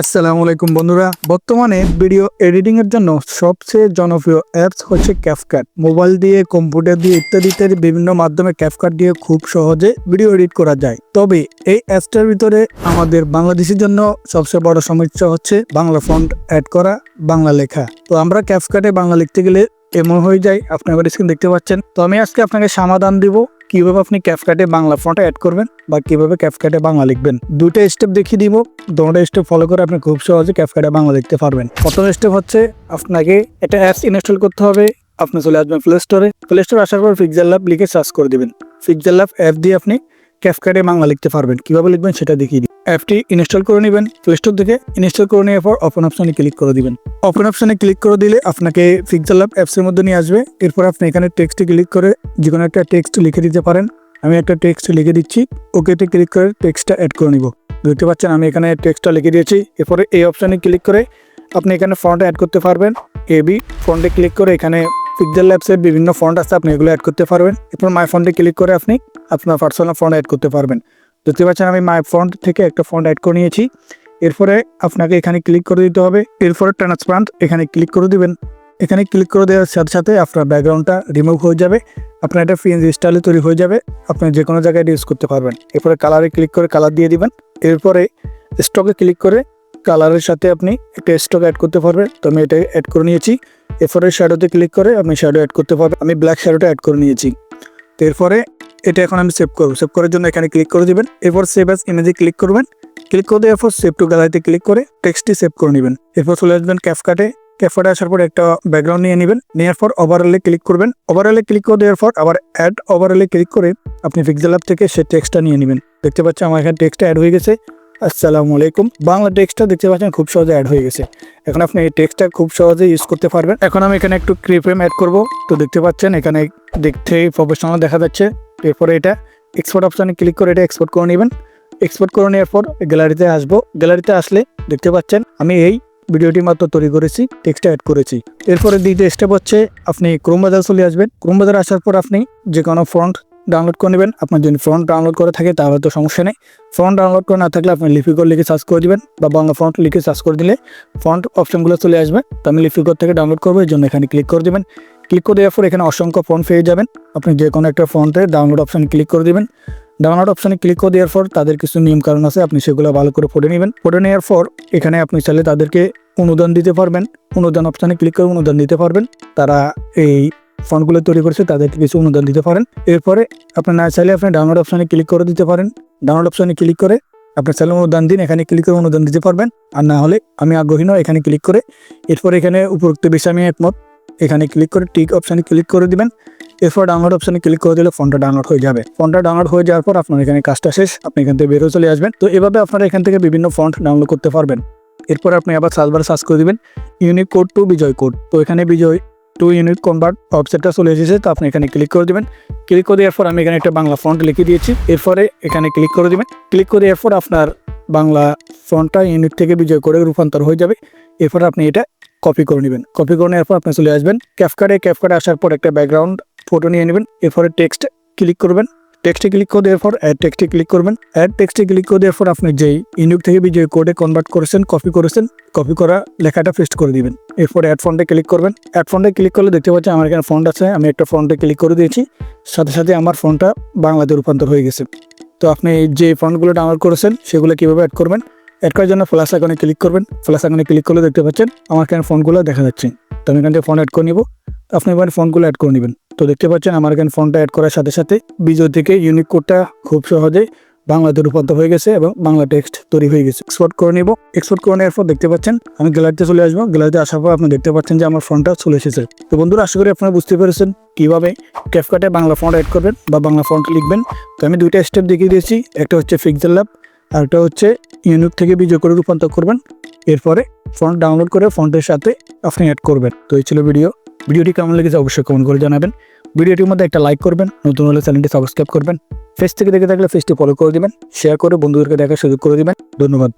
আসসালামু আলাইকুম বন্ধুরা। বর্তমানে ভিডিও এডিটিং এর জন্য সবচেয়ে জনপ্রিয় অ্যাপস হচ্ছে ক্যাপকাট মোবাইল দিয়ে কম্পিউটার দিয়ে ইত্যাদি ইত্যাদি বিভিন্ন মাধ্যমে ক্যাপকাট দিয়ে খুব সহজে ভিডিও এডিট করা যায়। তবে এই অ্যাপসটার ভিতরে আমাদের বাংলাদেশের জন্য সবচেয়ে বড় সমস্যা হচ্ছে বাংলা ফন্ট অ্যাড করা, বাংলা লেখা। তো আমরা ক্যাপকাটে বাংলা লিখতে গেলে এমন হয়ে যায় আপনি আবার স্ক্রিন দেখতে পাচ্ছেন। তো আমি আজকে আপনাকে সমাধান দিব কীভাবে আপনি ক্যাপকাটে বাংলা ফন্ট অ্যাড করবেন বা কীভাবে ক্যাপকাটে বাংলা লিখবেন? দুটো স্টেপ দেখিয়ে দিব। দুটো স্টেপ ফলো করে আপনি খুব সহজে ক্যাপকাটে বাংলা লিখতে পারবেন। প্রথম স্টেপ হচ্ছে আপনাকে একটা অ্যাপস ইনস্টল করতে হবে। আপনি চলে আসবেন প্লে স্টোরে প্লে স্টোর আসার পর ফিক্সার লাভ লিখে সার্চ করে দেবেন। ফিক্সার লাভ অ্যাপ দিয়ে আপনি ক্যাপকাটে বাংলা লিখতে পারবেন। কীভাবে লিখবেন সেটা দেখিয়ে অ্যাপটি ইনস্টল করে নেবেন প্লে স্টোর থেকে ইনস্টল করে নেওয়ার পর ওপেন অপশনে ক্লিক করে দিবেন। ওপেন অপশনে ক্লিক করে দিলে আপনাকে পিকজার ল্যাব অ্যাপসের মধ্যে নিয়ে আসবে। এরপর আপনি এখানে টেক্সটে ক্লিক করে যে কোনো একটা টেক্সট লিখে দিতে পারেন। আমি একটা টেক্সট লিখে দিচ্ছি ওকেতে ক্লিক করে টেক্সটটা অ্যাড করে নিব। দেখতে পাচ্ছেন আমি এখানে টেক্সটটা লিখে দিয়েছি। এরপরে এই অপশানে ক্লিক করে আপনি এখানে ফন্ট অ্যাড করতে পারবেন। এবি ফন্টে ক্লিক করে এখানে পিকজার ল্যাবসের বিভিন্ন ফন্ট আছে, আপনি এগুলো অ্যাড করতে পারবেন। এরপর মাই ফন্টে ক্লিক করে আপনি আপনার পার্সোনাল ফন্ট অ্যাড করতে পারবেন। দেখতে পাচ্ছেন আমি মাই ফন্ট থেকে একটা ফন্ট অ্যাড করে নিয়েছি। এরপরে আপনাকে এখানে ক্লিক করে দিতে হবে। এরপরে ট্রান্সপারেন্ট এখানে ক্লিক করে দিবেন। এখানে ক্লিক করে দেওয়ার সাথে সাথে আপনার ব্যাকগ্রাউন্ডটা রিমুভ হয়ে যাবে। আপনার একটা ফিন স্টাইলে তৈরি হয়ে যাবে। আপনি যে কোনো জায়গায় ইউজ করতে পারবেন। এরপরে কালারে ক্লিক করে কালার দিয়ে দিবেন। এরপরে স্টকে ক্লিক করে কালারের সাথে আপনি একটা স্টক অ্যাড করতে পারবেন। তো আমি এটা অ্যাড করে নিয়েছি। এরপরে শ্যাডোতে ক্লিক করে আপনি শ্যাডো অ্যাড করতে পারবেন। আমি ব্ল্যাক শ্যাডোটা অ্যাড করে নিয়েছি। তো এরপরে এটা এখন আমি সেভ করব। সেভ করার জন্য এখানে ক্লিক করে দিবেন। এরপর সেভ অ্যাজ ইমেজে ক্লিক করবেন। ক্লিক করে দেওয়ার পর সেভ টু গ্যালারিতে ক্লিক করে টেক্সটটি সেভ করে নেবেন। এরপর চলে আসবেন ক্যাপকাটে ক্যাপকাটে আসার পর একটা ব্যাকগ্রাউন্ড নিয়ে নেবেন। নেওয়ার পর ওভারঅলে ক্লিক করবেন। ওভারঅলে ক্লিক করে দেওয়ার পর আবার অ্যাড ওভারঅলে ক্লিক করে আপনি পিক্সেল অ্যাপ থেকে সে টেক্সটটা নিয়ে নেবেন। দেখতে পাচ্ছেন আমার এখানে টেক্সটটা অ্যাড হয়ে গেছে। আসসালামু আলাইকুম। বাংলা টেক্সটটা দেখতে পাচ্ছেন খুব সহজে অ্যাড হয়ে গেছে। এখন আপনি এই টেক্সটটা খুব সহজে ইউজ করতে পারবেন। এখন আমি এখানে একটু ক্রিপেম অ্যাড করব। তো দেখতে পাচ্ছেন এখানে দেখতে প্রফেশনাল দেখা যাচ্ছে। এরপরে এটা এক্সপোর্ট অপশানে ক্লিক করে এটা এক্সপোর্ট করে নেবেন। এক্সপোর্ট করে নেওয়ার পর গ্যালারিতে আসব। গ্যালারিতে আসলে দেখতে পাচ্ছেন আমি এই ভিডিওটি মাত্র তৈরি করেছি টেক্সট অ্যাড করেছি। এরপরে দ্বিতীয় স্টেপ হচ্ছে আপনি ক্রোম বাজার চলে আসবেন। ক্রোম বাজার আসার পর আপনি যে কোনো ফ্রন্ট ডাউনলোড করে নেবেন। আপনার যদি ফ্রন্ট ডাউনলোড করে থাকে, তাহলে তো সমস্যা নেই। ফ্রন্ট ডাউনলোড করে না থাকলে আপনি লিপিকর লিখে সার্চ করে দিবেন বা বাংলা ফ্রন্ট লিখে সার্চ করে দিলে ফ্রন্ট অপশনগুলো চলে আসবে। তো আমি লিপিকর থেকে ডাউনলোড করব, এই জন্য এখানে ক্লিক করে দেবেন। ক্লিক করে দেওয়ার পর এখানে অসংখ্য ফন্ট পেয়ে যাবেন। আপনি যে কোনো একটা ফ্রন্টে ডাউনলোড অপশানে ক্লিক করে দেবেন। ডাউনলোড অপশানে ক্লিক করে দেওয়ার পর তাদের কিছু নিয়ম কারণ আছে, আপনি সেগুলো ভালো করে পড়ে নেবেন। পড়ে নেওয়ার পর এখানে আপনি চাইলে তাদেরকে অনুদান দিতে পারবেন। অনুদান অপশানে ক্লিক করে অনুদান দিতে পারবেন। তারা এই ফন্টগুলো তৈরি করেছে, তাদেরকে কিছু অনুদান দিতে পারেন। এরপরে আপনি না চাইলে আপনি ডাউনলোড অপশানে ক্লিক করে দিতে পারেন। ডাউনলোড অপশানে ক্লিক করে আপনার চাইলে অনুদান দিন, এখানে ক্লিক করে অনুদান দিতে পারবেন। আর না হলে আমি আগ্রহী নয়, এখানে ক্লিক করে। এরপর এখানে উপরোক্ত বিষয়ে আমি একমত, এখানে ক্লিক করে টিক অপশানে ক্লিক করে দিবেন। এরপর ডাউনলোড অপশানে ক্লিক করে দিলে ফোনটা ডাউনলোড হয়ে যাবে। ফোনটা ডাউনলোড হয়ে যাওয়ার পর আপনার এখানে কাজটা শেষ, আপনি এখান থেকে বেরো চলে আসবেন। তো এভাবে আপনারা এখান থেকে বিভিন্ন ফন্ট ডাউনলোড করতে পারবেন। এরপর আপনি আবার সার্চবার সার্চ করে দিবেন unique code to Bijoy code তো এখানে বিজয় টু ইউনিট কনভার্ট ওয়েবসাইটটা চলে এসেছে, তো আপনি এখানে ক্লিক করে দেবেন। ক্লিক করে দেওয়ার পর আমি এখানে একটা বাংলা ফন্ট লিখে দিয়েছি। এরপরে এখানে ক্লিক করে দেবেন। ক্লিক করে দেওয়ার পর আপনার বাংলা ফন্টটা ইউনিট থেকে বিজয় করে রূপান্তর হয়ে যাবে। এরপর আপনি এটা কপি করে নেবেন। কপি করে নেওয়ার পর আপনি চলে আসবেন। ক্যাফকার্ডে ক্যাফকার্ডে আসার পর একটা ব্যাকগ্রাউন্ড ফটো নিয়ে নেবেন। এরপরে টেক্সট ক্লিক করবেন। টেক্সটে ক্লিক করে দেওয়ার পর অ্যাড টেক্সটে ক্লিক করবেন। অ্যাড টেক্সটে ক্লিক করে দেওয়ার পর আপনি যেই ইউনিক থেকে বিজয় কোডে কনভার্ট করেছেন কপি করেছেন কপি করা লেখাটা পেস্ট করে দিবেন। এরপর অ্যাড ফন্টে ক্লিক করবেন। অ্যাড ফন্টে ক্লিক করলে দেখতে পাচ্ছেন আমার এখানে ফন্ট আছে, আমি একটা ফন্টে ক্লিক করে দিয়েছি। সাথে সাথে আমার ফোনটা বাংলাতে রূপান্তর হয়ে গেছে। তো আপনি যে ফন্টগুলো ডাউনলোড করেছেন, সেগুলো কীভাবে অ্যাড করবেন? অ্যাড করার জন্য ফ্ল্যাশ আইকনে ক্লিক করবেন। ফ্ল্যাশ আইকনে ক্লিক করলে দেখতে পাচ্ছেন আমার এখানে ফোনগুলো দেখা যাচ্ছে। তো আমি এখান থেকে ফোন অ্যাড করে নিব। আপনি এবার ফোনগুলো অ্যাড করে নেবেন। তো দেখতে পাচ্ছেন আমার এখানে ফোনটা অ্যাড করার সাথে সাথে বিজয় থেকে ইউনিক কোডটা খুব সহজেই বাংলাতে রূপান্তর হয়ে গেছে এবং বাংলা টেক্সট তৈরি হয়ে গেছে। এক্সপোর্ট করে নিব। এক্সপোর্ট করে নেওয়ার পর দেখতে পাচ্ছেন আমি গ্যালারিতে চলে আসব। গ্যালারিতে আসার পর আপনি দেখতে পাচ্ছেন যে আমার ফোনটা চলে এসেছে। তো বন্ধুরা, আশা করি আপনারা বুঝতে পেরেছেন কীভাবে ক্যাফকাটে বাংলা ফন্ট অ্যাড করবেন বা বাংলা ফন্ট লিখবেন। তো আমি দুইটা স্টেপ দেখিয়ে দিয়েছি। একটা হচ্ছে ফিক্সেল ল্যাব আর একটা হচ্ছে ইউনিক থেকে বিজয় করে রূপান্তর করবেন। এরপরে ফন্ট ডাউনলোড করে ফন্টের সাথে আপনি অ্যাড করবেন। তো এই ছিল ভিডিও ভিডিওটি কেমন লেগেছে অবশ্যই কমেন্ট করে জানাবেন। ভিডিওটির মধ্যে একটা লাইক করবেন, নতুন হলে চ্যানেলটি সাবস্ক্রাইব করবেন। ফেস থেকে দেখে থাকলে ফেসটি ফলো করে দেবেন শেয়ার করে বন্ধুদেরকে দেখার সুযোগ করে দেবেন। ধন্যবাদ।